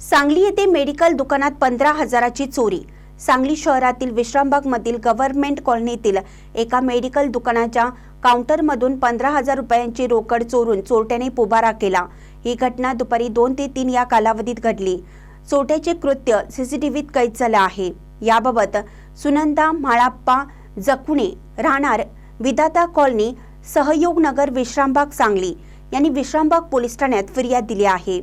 सांगली येथे मेडिकल दुकानात पंधरा हजाराची चोरी. सांगली शहरातील विश्रामबागमधील गव्हर्नमेंट कॉलनीतील एका मेडिकल दुकानाच्या काउंटरमधून पंधरा हजार रुपयांची रोकड चोरून चोरट्याने पुबारा केला. ही घटना दुपारी दोन ते तीन या कालावधीत घडली. चोरट्याचे कृत्य सीसीटीव्हीत कैद झालं आहे. याबाबत सुनंदा माळाप्पा जकुणे राहणार विधाता कॉलनी सहयोगनगर विश्रामबाग सांगली यांनी विश्रामबाग पोलीस ठाण्यात फिर्याद दिली आहे.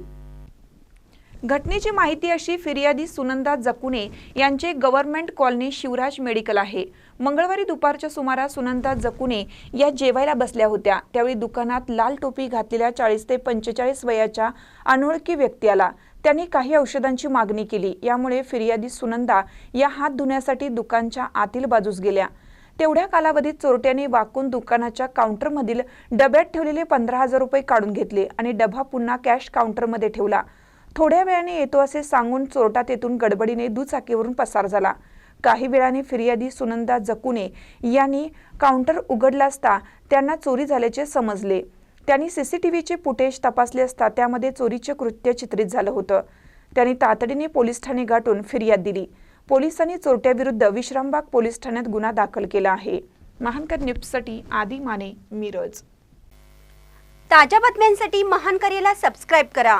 घटनेची माहिती अशी फिर्यादी सुनंदा जकुने यांचे गव्हर्नमेंट कॉलनी शिवराज मेडिकल आहे. मंगळवारी दुपारच्या सुमारास सुनंदा जकुने या जेवायला बसल्या होत्या. त्यावेळी दुकानात लाल टोपी घातलेल्या चाळीस ते पंचेचाळीस वयाच्या अनोळखी व्यक्ती आला त्यांनी काही औषधांची मागणी केली. यामुळे फिर्यादी सुनंदा या हात धुण्यासाठी दुकानच्या आतील बाजूस गेल्या. तेवढ्या कालावधीत चोरट्याने वाकून दुकानाच्या काउंटरमधील डब्यात ठेवलेले पंधरा हजार रुपये काढून घेतले आणि डबा पुन्हा कॅश काउंटरमध्ये ठेवला. थोड्या वेळाने येतो असे सांगून चोरटा तेथून गडबडीने दुचाकीवरून पसार झाला. काही वेळाने फिर्यादी सुनंदा जकुने यांनी काउंटर उघडला असता त्यांना चोरी झाल्याचे समजले. त्यांनी सीसीटीव्हीचे फुटेज तपासले असता त्यामध्ये चोरीचे कृत्य चित्रित झालं होतं. त्यांनी तातडीने पोलीस ठाणे गाठून फिर्याद दिली. पोलिसांनी चोरट्याविरुद्ध विश्रामबाग पोलीस ठाण्यात गुन्हा दाखल केला आहे. महानकर न्यूजसाठी आदी माने मिरज. ताज्या बातम्यांसाठी महानकरेला सबस्क्राईब करा.